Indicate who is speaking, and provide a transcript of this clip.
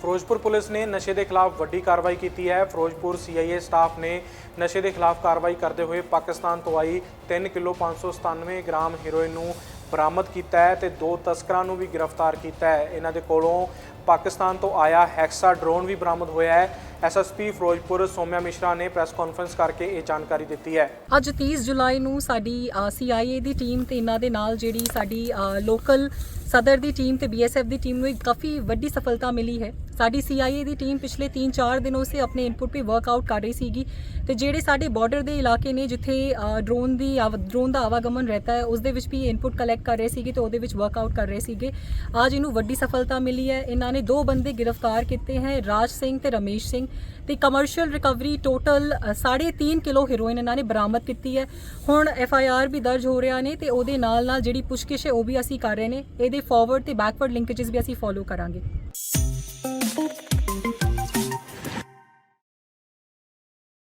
Speaker 1: Firozpur police ਨੇ ਨਸ਼ੇ ਦੇ ਖਿਲਾਫ ਵੱਡੀ ਕਾਰਵਾਈ ਕੀਤੀ ਹੈ। ਫਿਰੋਜ਼ਪੁਰ ਸੀਆਈਏ ਸਟਾਫ ਨੇ ਨਸ਼ੇ ਦੇ ਖਿਲਾਫ ਕਾਰਵਾਈ ਕਰਦੇ ਹੋਏ ਪਾਕਿਸਤਾਨ ਤੋਂ ਆਈ 3 ਕਿਲੋ 597 ਗ੍ਰਾਮ ਹੈਰੋਇਨ ਨੂੰ ਬਰਾਮਦ ਕੀਤਾ ਹੈ ਤੇ ਦੋ ਤਸਕਰਾਂ ਨੂੰ ਵੀ ਗ੍ਰਿਫਤਾਰ ਕੀਤਾ ਹੈ। ਇਹਨਾਂ ਦੇ ਕੋਲੋਂ ਪਾਕਿਸਤਾਨ ਤੋਂ ਆਇਆ ਹੈਕਸਾ ਡਰੋਨ ਵੀ ਬਰਾਮਦ ਹੋਇਆ ਹੈ। ਐਸਐਸਪੀ ਫਿਰੋਜ਼ਪੁਰ ਸੋਮਿਆ ਮਿਸ਼ਰਾ ਨੇ ਪ੍ਰੈਸ ਕਾਨਫਰੰਸ ਕਰਕੇ ਇਹ ਜਾਣਕਾਰੀ ਦਿੱਤੀ ਹੈ।
Speaker 2: ਅੱਜ 30 ਜੁਲਾਈ ਨੂੰ ਸਾਡੀ ਸੀਆਈਏ ਦੀ ਟੀਮ ਤੇ ਇਹਨਾਂ ਦੇ ਨਾਲ ਜਿਹੜੀ ਸਾਡੀ ਲੋਕਲ ਸਦਰ ਦੀ ਟੀਮ ਤੇ ਬੀਐਸਐਫ ਦੀ ਟੀਮ ਨੂੰ ਇੱਕ ਕਾਫੀ ਵੱਡੀ ਸਫਲਤਾ ਮਿਲੀ ਹੈ। ਸਾਡੀ ਸੀਆਈਏ ਦੀ ਟੀਮ ਪਿਛਲੇ 3-4 ਦਿਨੋਂ ਸੇ ਆਪਣੇ ਇਨਪੁਟ ਤੇ ਵਰਕਆਊਟ ਕਰ ਰਹੀ ਸੀਗੀ ਤੇ ਜਿਹੜੇ ਸਾਡੇ ਬਾਰਡਰ ਦੇ ਇਲਾਕੇ ਨੇ ਜਿੱਥੇ ਡਰੋਨ ਦੀ ਡਰੋਨ ਦਾ ਆਵਾਗਮਨ ਰਹਤਾ ਹੈ ਉਸ ਦੇ ਵਿੱਚ ਵੀ ਇਨਪੁਟ ਕਲੈਕਟ ਕਰ ਰਹੇ ਸੀਗੇ ਤੇ ਉਹਦੇ ਵਿੱਚ ਵਰਕਆਊਟ ਕਰ ਰਹੇ ਸੀਗੇ। ਅੱਜ ਇਹਨੂੰ ਵੱਡੀ ਸਫਲਤਾ ਮਿਲੀ ਹੈ। ਇਹਨਾਂ ਨੇ ਦੋ ਬੰਦੇ ਗ੍ਰਿਫਤਾਰ ਕੀਤੇ ਹੈ, ਰਾਜ ਸਿੰਘ ਤੇ ਰਮੇਸ਼ ਸਿੰਘ। ਤੇ commercial recovery total 3.5 kilo heroin ਇਹਨਾਂ ਨੇ ਬਰਾਮਦ ਕੀਤੀ ਹੈ। ਹੁਣ ਐਫ ਆਈ ਆਰ ਵੀ ਦਰਜ ਹੋ ਰਿਹਾ ਨੇ ਤੇ ਉਹਦੇ ਨਾਲ ਨਾਲ ਜਿਹੜੀ ਪੁੱਛਗਿੱਛ ਹੈ ਉਹ ਵੀ ਅਸੀਂ ਕਰ ਰਹੇ ਨੇ। ਇਹਦੇ ਫਾਰਵਰਡ ਤੇ ਬੈਕਵਰਡ ਲਿੰਕੇजेस ਵੀ ਅਸੀਂ ਫੋਲੋ ਕਰਾਂਗੇ।